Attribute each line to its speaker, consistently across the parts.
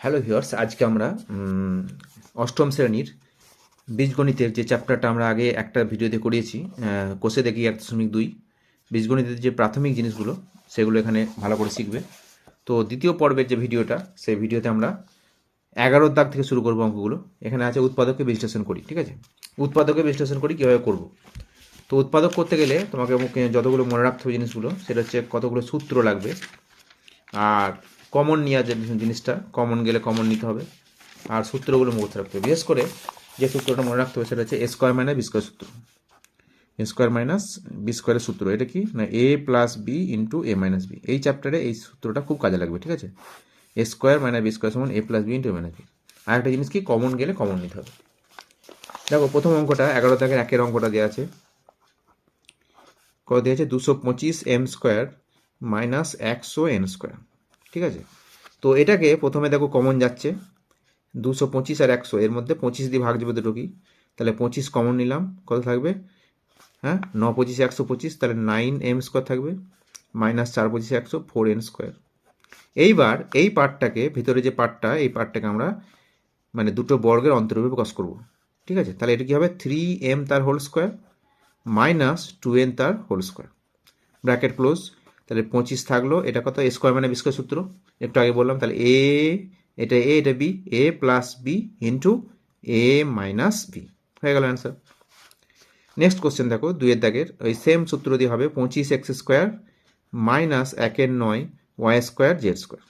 Speaker 1: Hello viewers আজকে আমরা অষ্টম শ্রেণির বীজগণিতের যে চ্যাপ্টারটা আমরা আগে একটা ভিডিওতে করিয়েছি কোষে দেখি এক দশমিক দুই। বীজগণিতের যে প্রাথমিক জিনিসগুলো, সেগুলো এখানে ভালো করে শিখবে। তো দ্বিতীয় পর্বের যে ভিডিওটা, সেই ভিডিওতে আমরা এগারোর দাগ থেকে শুরু করব অঙ্কগুলো। এখানে আছে উৎপাদককে বিশ্লেষণ করি, ঠিক আছে? উৎপাদককে বিশ্লেষণ করি, কীভাবে করব? তো উৎপাদক করতে গেলে তোমাকে যতগুলো মনে রাখতে হবে জিনিসগুলো, সেটা হচ্ছে কতগুলো সূত্র লাগবে। আর কমন নেওয়া যে জিনিসটা। কমন গেলে কমন নিতে হবে। আর সূত্রগুলো মুখস্থ রাখতে হবে। বিশেষ করে যে সূত্রটা মনে রাখতে হবে, সেটা হচ্ছে A square minus B square সূত্র। এ স্কোয়ার মাইনাস বি স্কোয়ারের সূত্র, এটা কি? না A plus B into A minus B এই চ্যাপ্টারে এই সূত্রটা খুব কাজে লাগবে, ঠিক আছে? A square minus B square সমান A plus B into A minus B আর একটা জিনিস কি? কমন গেলে কমন নিতে হবে। দেখো, প্রথম অঙ্কটা, এগারো দাগের একের অঙ্কটা দেওয়া আছে। কত দিয়েছে দুশো পঁচিশ এম স্কোয়ার মাইনাস একশো এন স্কোয়ার ঠিক আছে? তো এটাকে প্রথমে দেখো কমন যাচ্ছে। দুশো পঁচিশ আর একশো, এর মধ্যে পঁচিশ দিয়ে ভাগ যাবে দুটো কি তাহলে পঁচিশ কমন নিলাম, কত থাকবে? হ্যাঁ ন পঁচিশে একশো পঁচিশ, তাহলে নাইন এম স্কোয়ার থাকবে মাইনাস চার পঁচিশে একশো ফোর এন স্কোয়ার এইবার এই পার্টটাকে ভিতরে যে পার্টটা এই পার্টটাকে আমরা মানে দুটো বর্গের অন্তরূপে প্রকাশ করব। ঠিক আছে? তাহলে এটা কি হবে? থ্রি এম তার whole square minus two N তার হোল স্কোয়ার ব্র্যাকেট ক্লোজ তাহলে পঁচিশ থাকল, এটা কত? এ স্কোয়ার মানে বিস্কোয়ার সূত্র। একটু আগে বললাম, তাহলে এ এটা এ এটা B A plus B into A minus B হয়ে গেল অ্যান্সার নেক্সট কোশ্চেন দেখো, দুইয়ের দাগের। ওই সেম সূত্র দিয়ে হবে পঁচিশ এক্স স্কোয়ার মাইনাস একের নয় ওয়াই স্কোয়ার জেড স্কোয়ার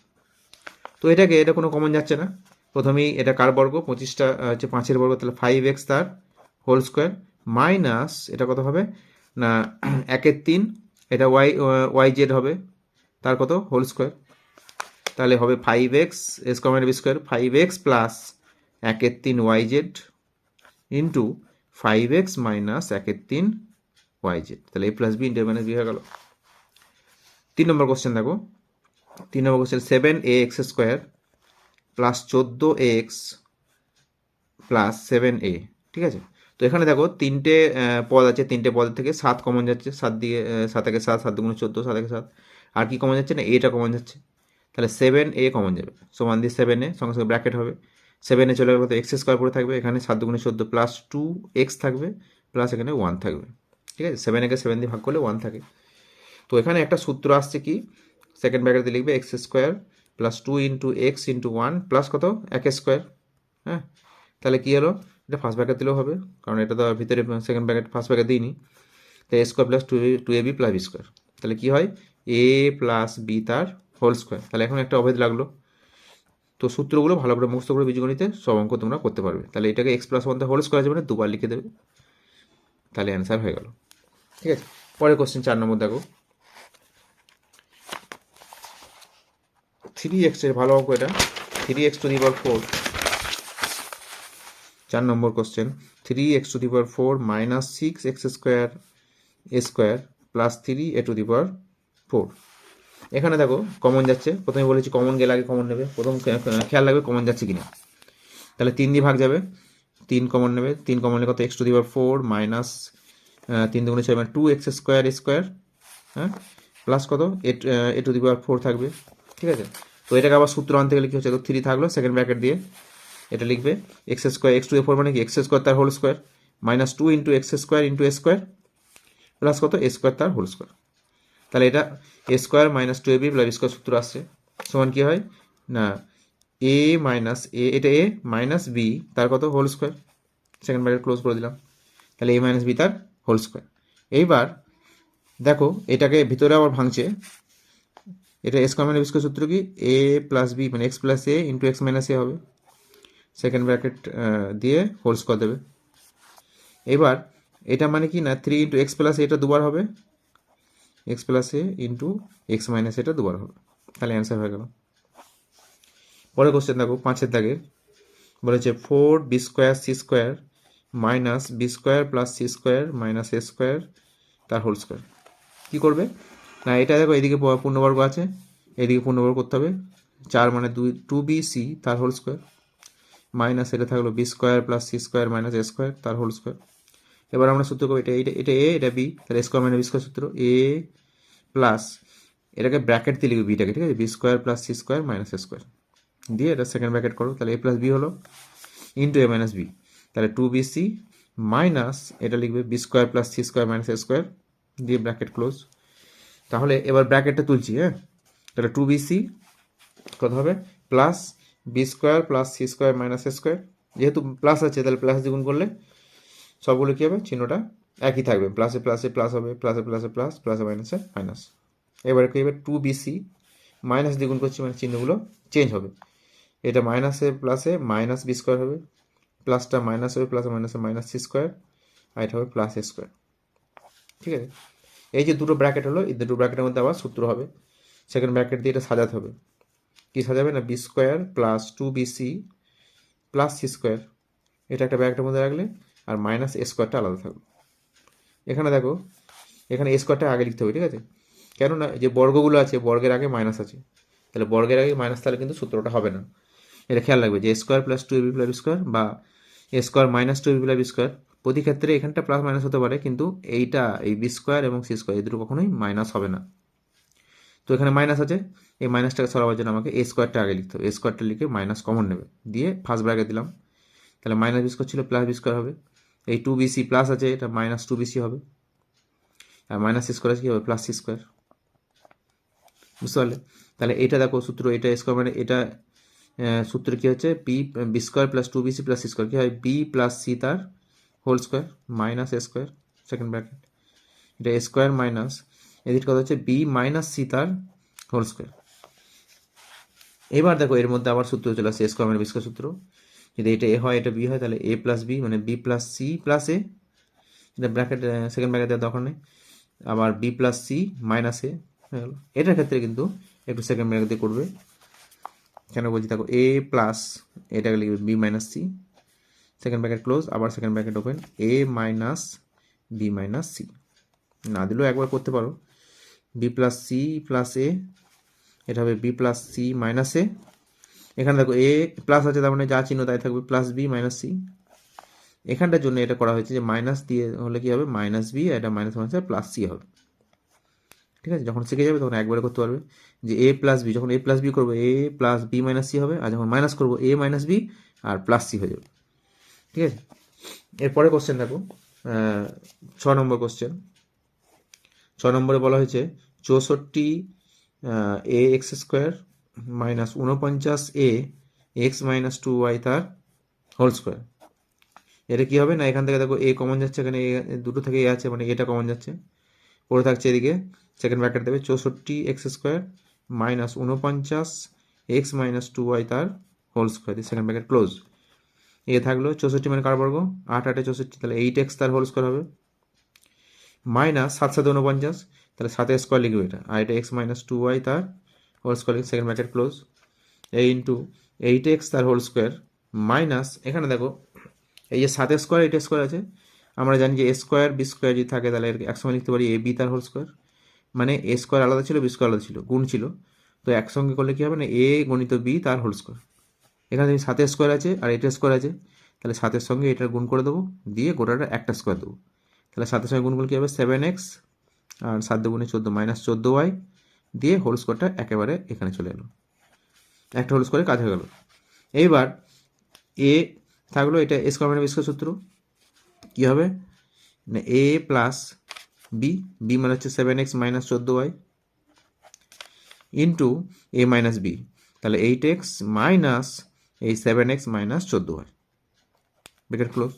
Speaker 1: তো এটাকে, এটা কোনো কমন যাচ্ছে না। প্রথমেই এটা কার বর্গ? পঁচিশটা হচ্ছে পাঁচের বর্গ, তাহলে ফাইভ এক্স তার হোল স্কোয়ার মাইনাস এটা কত হবে? না, একের তিন এটা ওয়াই ওয়াই জেড হবে। তার কত? হোল স্কোয়ার তাহলে হবে five X square B square five X plus একের তিন Y Z into five X minus একের তিন ওয়াই জেড তাহলে A plus B into minus B হয়ে গেল। তিন নম্বর কোশ্চেন দেখো। তিন নম্বর question seven A X square plus চোদ্দ এক্স প্লাস সেভেন এ ঠিক আছে? তো এখানে দেখো তিনটে পদ আছে, তিনটে পদের থেকে সাত কমন যাচ্ছে, সাত দিয়ে সাত থেকে সাত সাত দুগুণ চোদ্দ, সাত থেকে সাত। আর কি কমন যাচ্ছে না? এটা কমন যাচ্ছে। তাহলে সেভেন এ কমন যাবে। সমান দিয়ে সেভেন এ সঙ্গে সঙ্গে ব্র্যাকেট হবে। সেভেনে চলে গেলে এক্স স্কোয়ার পরে থাকবে। এখানে সাত দুগুণে চোদ্দ প্লাস টু এক্স থাকবে প্লাস এখানে ওয়ান থাকবে। ঠিক আছে? সেভেন একে সেভেন দিয়ে ভাগ করলে ওয়ান থাকে। তো এখানে একটা সূত্র আসছে কি? সেকেন্ড ব্র্যাকেটে লিখবে X square plus two into X into one plus কত? এক স্কোয়ার হ্যাঁ? তাহলে কী হলো? এটা ফার্স্ট ব্র্যাকেট দিলেও হবে, কারণ এটা তো ভিতরে সেকেন্ড ব্র্যাকেট ফার্স্ট ব্র্যাকেট দিইনি। তো A square plus two two A B plus B square তাহলে কী হয়? এ প্লাস বি তার হোল স্কোয়ার তাহলে এখন একটা অভেদ লাগল। তো সূত্রগুলো ভালো করে মুখস্থ করে বীজগণিতে সব অঙ্ক তোমরা করতে পারবে। তাহলে এটাকে X plus one whole square যাবে দুবার লিখে দেবে। তাহলে অ্যান্সার হয়ে গেল। ঠিক আছে? পরের কোশ্চেন চার নম্বর দেখো। থ্রি এক্সের ভালো অঙ্ক এটা। Three X to the power four চার নম্বর question three X to the power four minus six X square A square plus three A to the power four এখানে দেখো কমন যাচ্ছে। প্রথমে বলেছি কমন গেলে আগে কমন নেবে। প্রথম খেয়াল রাখবে কমন যাচ্ছে কিনা। তাহলে তিন দিয়ে ভাগ যাবে। তিন কমন নেবে। তিন কমন নেবে কত? X to the power four minus তিন দুগুণে ছয় মানে টু এক্স স্কোয়ার স্কোয়ার হ্যাঁ? প্লাস কত? A to the power four থাকবে। ঠিক আছে? তো এটাকে আবার সূত্র আনতে গেলে কি হচ্ছে? তো থ্রি থাকল সেকেন্ড ব্র্যাকেট দিয়ে। এটা লিখবে X square X to the four মানে কি? এক্স স্কোয়ার তার whole square minus two into X square into A square plus কত? এ স্কোয়ার তার হোল স্কোয়ার তাহলে এটা A square minus two A B plus square সূত্র আসছে। সমান কি হয়? না এ মাইনাস এ এটা এ মাইনাস বি তার কত? Whole square second bracket close করে দিলাম। তাহলে এ মাইনাস বি তার হোল স্কোয়ার এইবার দেখো, এটাকে ভিতরে আবার ভাঙছে। এটা এস কমন স্কোয়ার সূত্র কি? এ প্লাস বি মানে X plus A into X minus A হবে। সেকেন্ড ব্র্যাকেট দিয়ে হোল স্কোয়ার দেবে। এবার, এটা মানে কি না? থ্রি ইন্টু এক্স প্লাস এটা দুবার হবে। X plus A into X minus এটা দুবার হবে। তাহলে অ্যান্সার হয়ে গেল। পরের কোশ্চেন দেখো, পাঁচের দাগের বলেছে four B square C square minus B square plus C square minus A square তার হোল স্কোয়ার কী করবে? না, এটা দেখো, এদিকে পূর্ণবর্গ আছে। এদিকে পূর্ণবর্গ করতে হবে। চার মানে দুই টু বি সি তার হোল স্কোয়ার মাইনাস এটা থাকল B square plus C square minus A square তার হোল স্কোয়ার এবার আমরা সূত্র করব এটা এটা এটা এ এটা বি তাহলে স্কোয়ার মাইনাস বি স্কোয়ার সূত্র এ প্লাস এটাকে ব্র্যাকেট দিয়ে লিখবে বিটাকে ঠিক আছে? B square plus C square minus A square দিয়ে এটা সেকেন্ড ব্র্যাকেট করো, তাহলে এ প্লাস বি হলো ইন্টু এ মাইনাস বি তাহলে টু বি সি মাইনাস এটা লিখবে B square plus C square minus A square দিয়ে ব্র্যাকেট ক্লোজ তাহলে এবার ব্র্যাকেটটা তুলছি হ্যাঁ? তাহলে টু বি সি কত হবে? Plus B square plus C square minus square যেহেতু প্লাস আছে, তাহলে প্লাস দ্বিগুণ করলে সবগুলো কী হবে? চিহ্নটা একই থাকবে। প্লাসে প্লাসে প্লাস হবে প্লাসে প্লাসে প্লাস প্লাসে মাইনাসে মাইনাস এবারে কী হবে? টু বিসি মাইনাস দ্বিগুণ করছি মানে চিহ্নগুলো চেঞ্জ হবে। এটা মাইনাসে প্লাসে মাইনাস বি স্কোয়ার হবে। প্লাসটা মাইনাস হবে প্লাসে মাইনাসে মাইনাস সি স্কোয়ার আর এটা হবে প্লাস এ স্কোয়ার ঠিক আছে? এই যে দুটো ব্র্যাকেট হলো, এই দুটো ব্র্যাকেটের মধ্যে আবার সূত্র হবে। সেকেন্ড ব্র্যাকেট দিয়ে এটা সাজাতে হবে। কী সাজাবে না? B square plus two BC plus C square এটা একটা ব্যাগটার মধ্যে রাখলে আর মাইনাস এ স্কোয়ারটা আলাদা থাকবে। এখানে দেখো, এখানে এ স্কোয়ারটা আগে লিখতে হবে, ঠিক আছে? কেননা যে বর্গগুলো আছে, বর্গের আগে মাইনাস আছে। তাহলে বর্গের আগে মাইনাস তাহলে কিন্তু সূত্রটা হবে না। এটা খেয়াল রাখবে যে square plus two AB plus square বা A square minus two AB plus square প্রতি ক্ষেত্রে এখানটা প্লাস মাইনাস হতে পারে, কিন্তু এইটা এই বি স্কোয়ার এবং সি স্কোয়ার এই দুটো কখনোই মাইনাস হবে না। তো এখানে মাইনাস আছে। এই মাইনাসটাকে সরাবার জন্য আমাকে এ স্কোয়ারটা আগে লিখতে হবে। এ স্কোয়ারটা লিখে মাইনাস কমন নেবে। দিয়ে ফার্স্ট ব্র্যাকেট দিলাম। তাহলে মাইনাস বি স্কোয়ার ছিল প্লাস বি স্কোয়ার হবে। এই টু বিসি প্লাস আছে, এটা মাইনাস টু বিসি হবে। আর মাইনাস সি স্কোয়ার আছে কী? হবে প্লাস সি স্কোয়ার বুঝতে পারলে? তাহলে এটা দেখো সূত্র, এটা স্কোয়ার মানে এটা সূত্র কী হচ্ছে? B B square plus two BC plus C square কী হয়? বি প্লাস সি তার whole square minus A square second bracket এটা স্কোয়ার মাইনাস এদিকে কথা হচ্ছে বি মাইনাস সি তার হোল স্কোয়ার এবার দেখো, এর মধ্যে আবার সূত্র চলে আসছে স্কোয়ার মানে বি স্কোয়ার সূত্র। যদি এটা এ হয়, এটা বি হয়, তাহলে এ প্লাস বি মানে B plus C plus A এটা ব্র্যাকেট সেকেন্ড ব্র্যাকেট দেওয়ার দরকার নেই। আবার B plus C minus A হয়ে গেল। এটার ক্ষেত্রে কিন্তু একটু সেকেন্ড ব্র্যাকেট দিয়ে করবে। কেন বলছি, দেখো এ প্লাস এটাকে লিখবে B minus C second bracket close আবার second bracket open A minus B minus C না দিলেও একবার করতে পারো। B plus C plus A এটা হবে B plus C minus A এখানে দেখো এ প্লাস আছে, তার মানে যা চিহ্ন তাই থাকবে প্লাস বি মাইনাস সি এখানটার জন্য এটা করা হয়েছে যে মাইনাস দিয়ে হলে কি হবে? মাইনাস বি এটা মাইনাস মাইনাস প্লাস সি হবে। ঠিক আছে? যখন শিখে যাবে তখন একবারে করতে পারবে যে এ প্লাস বি যখন এ প্লাস বি করব A plus B minus C হবে, আর যখন মাইনাস করব এ মাইনাস বি আর প্লাস সি হয়ে যাবে। ঠিক আছে? এরপরে কোশ্চেন দেখো ছ নম্বর কোশ্চেন ছ নম্বরে বলা হয়েছে চৌষট্টি এ এক্স স্কোয়ার মাইনাস উনপঞ্চাশ এ এক্স মাইনাস টু ওয়াই তার হোল স্কোয়ার এটা কি হবে? না, এখান থেকে দেখো এ কমন যাচ্ছে, এখানে দুটো থেকে এ আছে মানে এটা কমন যাচ্ছে। পড়ে থাকছে এদিকে সেকেন্ড ব্র্যাকেট দেবে, চৌষট্টি এক্স স্কোয়ার মাইনাস উনপঞ্চাশ এক্স মাইনাস টু ওয়াই তার whole square second bracket close এ থাকল চৌষট্টি মানে কার বর্গ? আট, আটে চৌষট্টি, তাহলে এইট এক্স তার হোল স্কোয়ার হবে। মাইনাস সাত সাথে উনপঞ্চাশ তাহলে সাথে স্কোয়ার লিখবে এটা। আর এটা এক্স মাইনাস টু ওয়াই তার হোল স্কোয়ার লিখে সেকেন্ড ব্র্যাকেট ক্লোজ এ ইন্টু এইট এক্স তার হোল স্কোয়ার মাইনাস এখানে দেখো, এই যে সাত স্কোয়ার এইট স্কোয়ার আছে। আমরা জানি যে এ স্কোয়ার বি স্কোয়ার যদি থাকে তাহলে একসঙ্গে লিখতে পারি এ বি তার হোল স্কোয়ার মানে এ স্কোয়ার আলাদা ছিল বি স্কোয়ার আলাদা ছিল, গুণ ছিল। তো একসঙ্গে করলে কী হবে না এ গণিত বি তার হোল স্কোয়ার এখানে দেখি সাতের স্কোয়ার আছে আর এইটের স্কোয়ার আছে, তাহলে সাতের সঙ্গে এটার গুণ করে দেবো, দিয়ে গোটাটা একটা স্কোয়ার দেবো। তাহলে সাতের সঙ্গে গুণ করলে কী হবে সেভেন এক্স আর সাত দুগুণে চোদ্দ মাইনাস চোদ্দ ওয়াই দিয়ে হোল স্কোয়ারটা একেবারে এখানে চলে এলো। একটা হোল স্কোয়ারে কাজ হয়ে গেল। এইবার এ থাকল এটা এ স্কোয়ার বি স্কোয়ার সূত্র। কী হবে? না এ প্লাস বি বি মানে হচ্ছে সেভেন এক্স মাইনাস চোদ্দ Y into A minus B তাহলে এইট এক্স মাইনাস এই সেভেন এক্স মাইনাস চোদ্দ ওয়াই ব্রেকেট ক্লোজ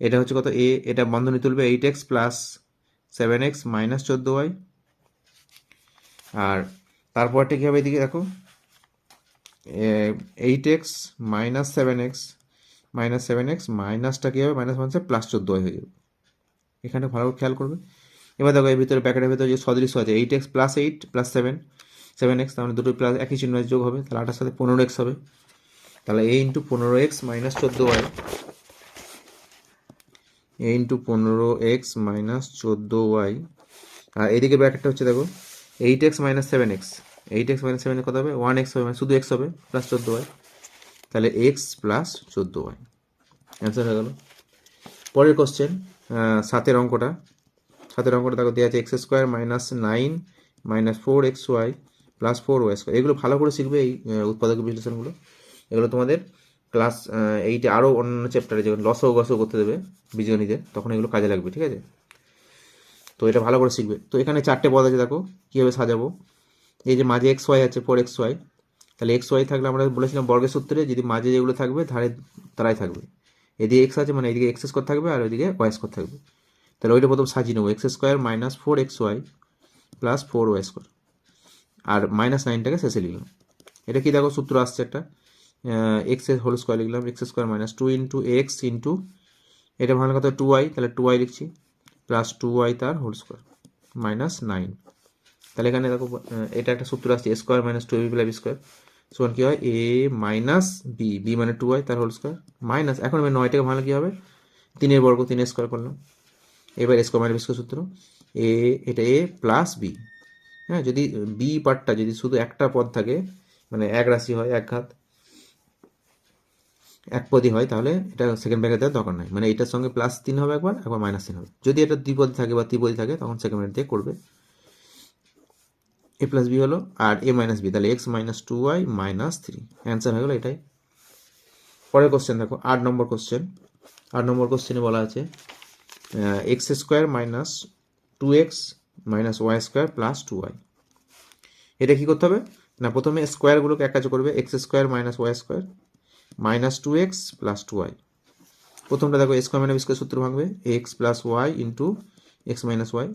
Speaker 1: এটা হচ্ছে কত? এ এটা বন্ধনী তুলবে eight X plus seven X minus চোদ্দ ওয়াই আর তারপরটা কী হবে এদিকে দেখো? Eight X minus seven X minus seven X মাইনাসটা কী হবে? মাইনাস মাইনাসে প্লাস চোদ্দ ওয়াই হয়ে যাবে। এখানে ভালো করে খেয়াল করবে। এবার দেখো, এর ভিতরে প্যাকেটের ভিতরে যে সদৃশ্য আছে eight X plus eight plus seven seven X মানে দুটো প্লাস একই চিহ্ন যোগ হবে, তাহলে আটার সাথে পনেরো এক্স হবে। তাহলে এ ইন্টু পনেরো এক্স মাইনাস চোদ্দ ওয়াই এ ইন্টু পনেরো এক্স মাইনাস চোদ্দ ওয়াই আর এদিকে ব্র্যাকেটটা হচ্ছে দেখো eight X minus seven X eight X minus seven কত হবে? ওয়ান এক্স হবে মানে শুধু এক্স হবে প্লাস চোদ্দ ওয়াই তাহলে এক্স প্লাস চোদ্দ ওয়াই অ্যান্সার হয়ে গেল। পরের কোশ্চেন সাতের অঙ্কটা। সাতের অঙ্কটা দেখো দেওয়া আছে X square minus nine minus four X Y plus four Y square এগুলো ভালো করে শিখবে এই উৎপাদক বিশ্লেষণগুলো। এগুলো তোমাদের ক্লাস এইটে আরও অন্যান্য চ্যাপ্টারে যখন লসও গসও করতে দেবে বীজগণিতে তখন এগুলো কাজে লাগবে, ঠিক আছে? তো এটা ভালো করে শিখবে। তো এখানে চারটে পদ আছে, দেখো, কীভাবে সাজাবো? এই যে মাঝে এক্স ওয়াই আছে ফোর এক্স ওয়াই তাহলে এক্স ওয়াই থাকলে আমরা বলেছিলাম বর্গের সূত্রে যদি মাঝে যেগুলো থাকবে ধারে তারাই থাকবে। এদিকে এক্স আছে মানে এদিকে এক্স স্কোয়ার থাকবে, আর ওইদিকে ওয়াই স্কোয়ার থাকবে। তাহলে ওইটা প্রথম সাজিয়ে নেব X square minus four X Y plus four Y square আর মাইনাস নাইনটাকে শেষে লিখলাম। এটা কি দেখো সূত্র আসছে একটা? এক্সের হোল স্কোয়ার লিখলাম X square minus two into X into এটা ভালো কথা টু ওয়াই তাহলে টু ওয়াই লিখছি প্লাস টু ওয়াই তার হোল স্কোয়ার মাইনাস নাইন তাহলে এখানে দেখো এটা একটা সূত্র আসছে square minus two B plus square সমান কী হয়? এ মাইনাস বি বি মানে টু ওয়াই তার হোল স্কোয়ার মাইনাস এখন আমি নয়টাকে ভালো কী হবে? তিনের বর্গ, তিনের স্কোয়ার করলাম। এবার স্কোয়ার মাইনাস স্কোয়ার সূত্র এ এটা এ প্লাস বি হ্যাঁ যদি বি পার্টটা যদি শুধু একটা পদ থাকে মানে এক রাশি হয়, এক ঘাত এক পদই হয়, তাহলে এটা সেকেন্ড ব্র্যাকেট দেওয়ার দরকার নাই। মানে এটার সঙ্গে প্লাস তিন হবে একবার একবার মাইনাস তিন হবে। যদি এটা দ্বিপদী থাকে বা ত্রিপদী থাকে, তখন সেকেন্ড ব্র্যাকেট দিয়ে করবে। এ প্লাস বি হলো, আর এ মাইনাস বি তাহলে X minus two Y minus three answer হয়ে গেলো এটাই। পরের কোশ্চেন দেখো, আট নম্বর কোশ্চেন আট নম্বর কোশ্চেনে বলা আছে X square minus two X minus Y square plus two Y এটা কী করতে হবে? না, প্রথমে স্কোয়ারগুলোকে এক কাজ করবে X square minus Y square minus two X plus two Y. প্রথমটা দেখো স্কোয়ার মাইনাস স্কোয়ার সূত্র ভাঙবে, X plus Y into X minus Y.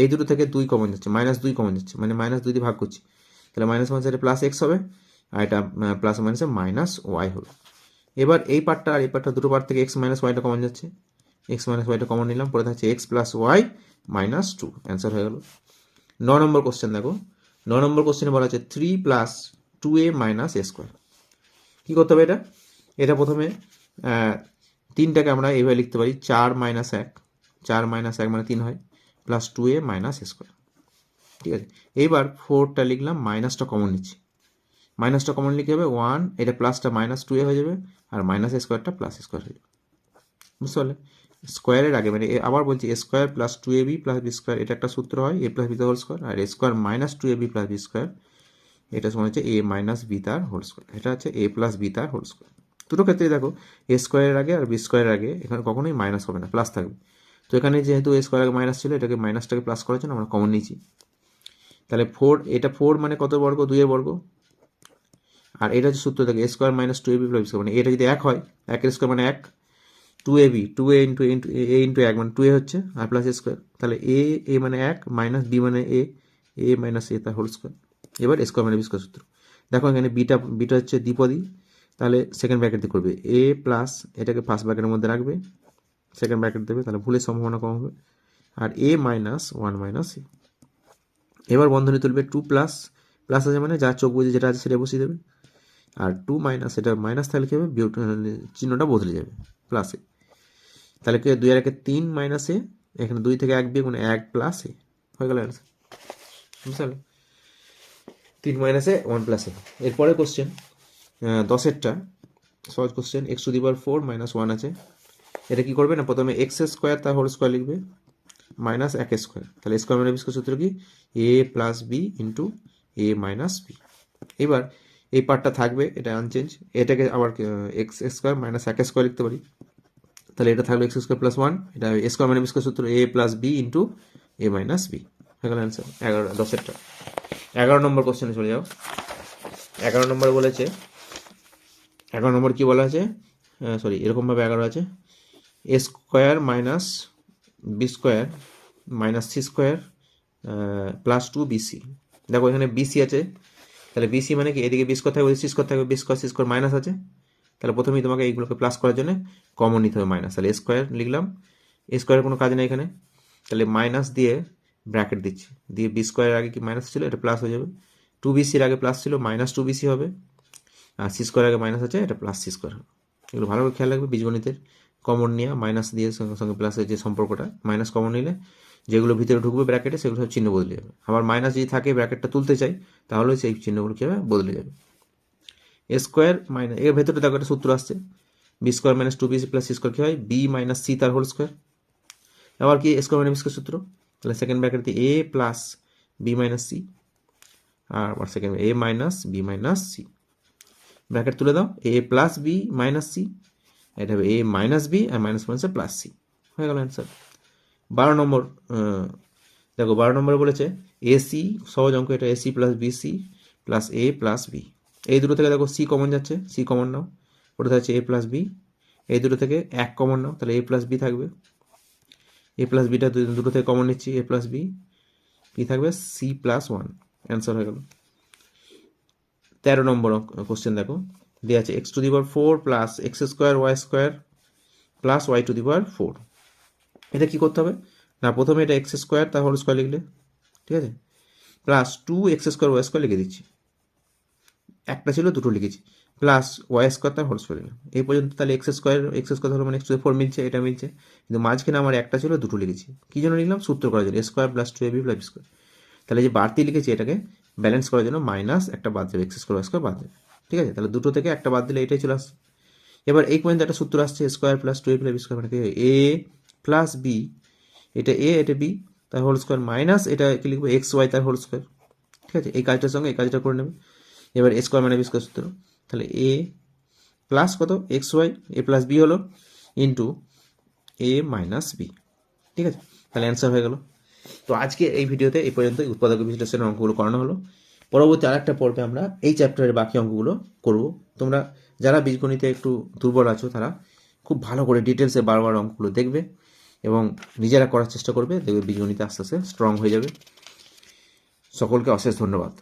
Speaker 1: এই দুটো থেকে দুই কমন যাচ্ছে, মাইনাস দুই কমন যাচ্ছে মানে মাইনাস দুই দিয়ে ভাগ করছি। তাহলে মাইনাস মাইনাস এটা প্লাস এক্স হবে, আর এটা প্লাস মাইনাসে মাইনাস ওয়াই হলো এবার এই পার্টটা আর এই পার্টটা দুটো পার্ট থেকে এক্স মাইনাস ওয়াইটা কমন যাচ্ছে। এক্স মাইনাস ওয়াইটা কমন নিলাম, পরে থাকছে X plus Y minus two, answer হয়ে গেল। ন নম্বর কোশ্চেন দেখো, ন নম্বর কোশ্চেনে বলা আছে three plus two A minus A square. কী করতে হবে এটা? এটা প্রথমে তিনটাকে আমরা এইভাবে লিখতে পারি, চার মাইনাস এক। চার মাইনাস এক মানে তিন হয় plus two A minus square ঠিক আছে? এইবার ফোরটা লিখলাম মাইনাসটা কমন নিচ্ছি। মাইনাসটা কমন লিখে হবে ওয়ান এটা প্লাসটা মাইনাস টু এ হয়ে যাবে, আর মাইনাস স্কোয়ারটা প্লাস স্কোয়ার হয়ে যাবে। বুঝতে পারলে? স্কোয়ারের আগে মানে আবার বলছি square plus two A B plus B square এটা একটা সূত্র হয় A plus B whole square R square minus two A B plus B square এটা সমান হচ্ছে এ মাইনাস বি তার হোল স্কোয়ার এটা হচ্ছে এ প্লাস বি তার হোল স্কোয়ার দুটো ক্ষেত্রেই দেখো এ স্কোয়ারের আগে আর বি স্কোয়ারের আগে এখানে কখনোই মাইনাস হবে না প্লাস থাকবে। তো এখানে যেহেতু এ স্কোয়ার আগে মাইনাস ছিল, এটাকে মাইনাসটাকে প্লাস করার জন্য আমরা কমন নিয়েছি। তাহলে ফোর এটা ফোর মানে কত বর্গ? দুইয়ের বর্গ। আর এটা হচ্ছে সূত্র থাকে A square minus two A B plus মানে এটা যদি এক হয় একের স্কোয়ার মানে এক two A B two A into into A into এক মানে টু এ হচ্ছে, আর প্লাস এ স্কোয়ার তাহলে এ এ মানে এক মাইনাস বি মানে এ এ মাইনাস এ তার হোল স্কোয়ার এবার স্কোয়ার বি সূত্র। দেখো এখানে বিটা বিটা হচ্ছে দ্বিপদী, তাহলে সেকেন্ড ব্র্যাকেট দিয়ে করবে। এ প্লাস এটাকে ফার্স্ট ব্র্যাকেটের মধ্যে রাখবে সেকেন্ড ব্র্যাকেট দেবে তাহলে ভুলের সম্ভাবনা কম হবে। আর A minus one minus A এবার বন্ধনী তুলবে টু প্লাস প্লাস আছে মানে যা চোখ বুঝে যেটা আছে সেটা বসিয়ে দেবে। আর টু মাইনাস এটা মাইনাস তাহলে কী হবে? বিয়োগ, চিহ্নটা বদলে যাবে প্লাসে তাহলে কি দুই আর একে তিন মাইনাসে এখানে দুই থেকে এক বিয়োগ মানে এক প্লাস এ। হয়ে গেল অ্যান্সার বুঝতে তিন মাইনাসে ওয়ান প্লাসে এরপরে কোশ্চেন দশেরটা সহজ question X to the power four minus one আছে। এটা কি করবে না? প্রথমে এক্স স্কোয়ার তার হোল স্কোয়ার লিখবে। মাইনাস এক স্কোয়ার তাহলে স্কোয়ার মানে স্কোয়ার সূত্র কি? A plus B into A minus B এবার এই পার্টটা থাকবে, এটা আনচেঞ্জ এটাকে আবার এক্স স্কোয়ার মাইনাস এক স্কোয়ার লিখতে পারি। তাহলে এটা থাকল এক্স স্কোয়ার প্লাস ওয়ান এটা স্কোয়ার মানে স্কোয়ার সূত্র A plus B into A minus B হয়ে গেল অ্যান্সার এগারো দশেরটা। এগারো নম্বর কোশ্চেনে চলে যাও। এগারো নম্বর বলেছে, এগারো নম্বর কি বলা আছে? সরি এরকমভাবে এগারো আছে। A square minus B square minus C square plus two BC দেখো এখানে বিসি আছে। তাহলে বিসি মানে কি? এদিকে বি স্কোয়ার থাকবে সি স্কোয়ার থাকবে B square C square minus আছে। তাহলে প্রথমেই তোমাকে এইগুলোকে প্লাস করার জন্য কমন নিতে হবে মাইনাস তাহলে স্কোয়ার লিখলাম। এ স্কোয়ারের কোনো কাজ নেই এখানে। তাহলে মাইনাস দিয়ে ব্র্যাকেট দিচ্ছি। দিয়ে বি স্কোয়ারের আগে কি মাইনাস ছিল? এটা প্লাস হয়ে যাবে। টু বিসির আগে প্লাস ছিল মাইনাস টু বিসি হবে। আর সি স্কোয়ার আগে মাইনাস আছে, এটা প্লাস সি স্কোয়ার হবে। এগুলো ভালো করে খেয়াল রাখবে, বীজগণিতের কমন নেওয়া মাইনাস দিয়ে সঙ্গে সঙ্গে প্লাসের যে সম্পর্কটা মাইনাস কমন নিলে যেগুলো ভিতরে ঢুকবে ব্র্যাকেটে সেগুলো সব চিহ্ন বদলে যাবে। আবার মাইনাস যদি থাকে ব্র্যাকেটটা তুলতে চাই, তাহলে সেই চিহ্নগুলো কী হবে বদলে যাবে? এ স্কোয়ার মাইনাস এর ভেতরে দেখো একটা সূত্র আসছে। B square minus two B C plus C square কী হয়? বি মাইনাস সি তার হোল স্কোয়ার আবার কি স্কোয়ার মাইনাস স্কোয়ার সূত্র? তাহলে second bracket A plus B minus C আর আবার second A minus B minus C bracket তুলে দাও। A plus B minus C এটা হবে এ মাইনাস বি আর মাইনাস মাইনাসে প্লাস সি হয়ে গেল অ্যান্সার বারো নম্বর দেখো বারো নম্বরে বলেছে এসি সহজ অঙ্ক এটা AC plus BC plus A plus B এই দুটো থেকে দেখো সি কমন যাচ্ছে। সি কমন নাও। ওটা থাকছে এ প্লাস বি এই দুটো থেকে এক কমন নাও। তাহলে এ প্লাস বি থাকবে। এ প্লাস বিটা দুটো থেকে কমন নিচ্ছি এ প্লাস বি কি থাকবে? সি প্লাস ওয়ান অ্যান্সার হয়ে গেল। তেরো নম্বর কোশ্চেন দেখো। দেওয়া আছে X to the power four plus X square Y square plus Y to the power four এটা কি করতে হবে? না, প্রথমে এটা এক্স স্কোয়ার তার হোল স্কোয়ার লিখলে। ঠিক আছে? Plus two X square Y square লিখে দিচ্ছি। একটা ছিল, দুটো লিখেছি। প্লাস ওয়াই স্কোয়ার তার হোল স্কোয়ার। এই পর্যন্ত তাহলে এক্স স্কোয়ার এক্স স্কোয়ার হলো মানে এক্স ফোর মিলছে, এটা মিলছে। কিন্তু মাঝখানে আমার একটা ছিল, দুটো লিখেছি। কী জন্য লিখলাম? সূত্র করার জন্য। Square plus two AB plus square. তাহলে যে বাড়তি লিখেছি এটাকে ব্যালেন্স করার জন্য মাইনাস একটা বাদ দেবে, এক্স স্কোয়ার স্কোয়ার বাদ দেবে। ঠিক আছে? তাহলে দুটো থেকে একটা বাদ দিলে এটাই চলে আসছে এবার এই পর্যন্ত একটা সূত্র আসছে square plus two A plus square মানে এ প্লাস বি। এটা এ, এটা বি, তার হোল স্কোয়ার মাইনাস এটা কি লিখব? এক্স ওয়াই তার হোল স্কোয়ার। ঠিক আছে? এই কাজটার সঙ্গে এই কাজটা করে নেবে। এবার স্কোয়ার মানে বি স্কোয়ার সূত্র। তাহলে এ প্লাস কত? X Y A plus B হলো ইন্টু এ মাইনাস বি ঠিক আছে? তাহলে অ্যান্সার হয়ে গেল। তো আজকে এই ভিডিওতে এই পর্যন্ত উৎপাদক বিশ্লেষণের অঙ্কগুলো করানো হলো। পরবর্তী আরেকটা পর্বে আমরা এই চ্যাপ্টারের বাকি অঙ্কগুলো করব। তোমরা যারা বীজগণিতে একটু দুর্বল আছো, তারা খুব ভালো করে ডিটেলসে বারবার অঙ্কগুলো দেখবে এবং নিজেরা করার চেষ্টা করবে। দেখবে বীজগণিতে আস্তে আস্তে স্ট্রং হয়ে যাবে। সকলকে অশেষ ধন্যবাদ।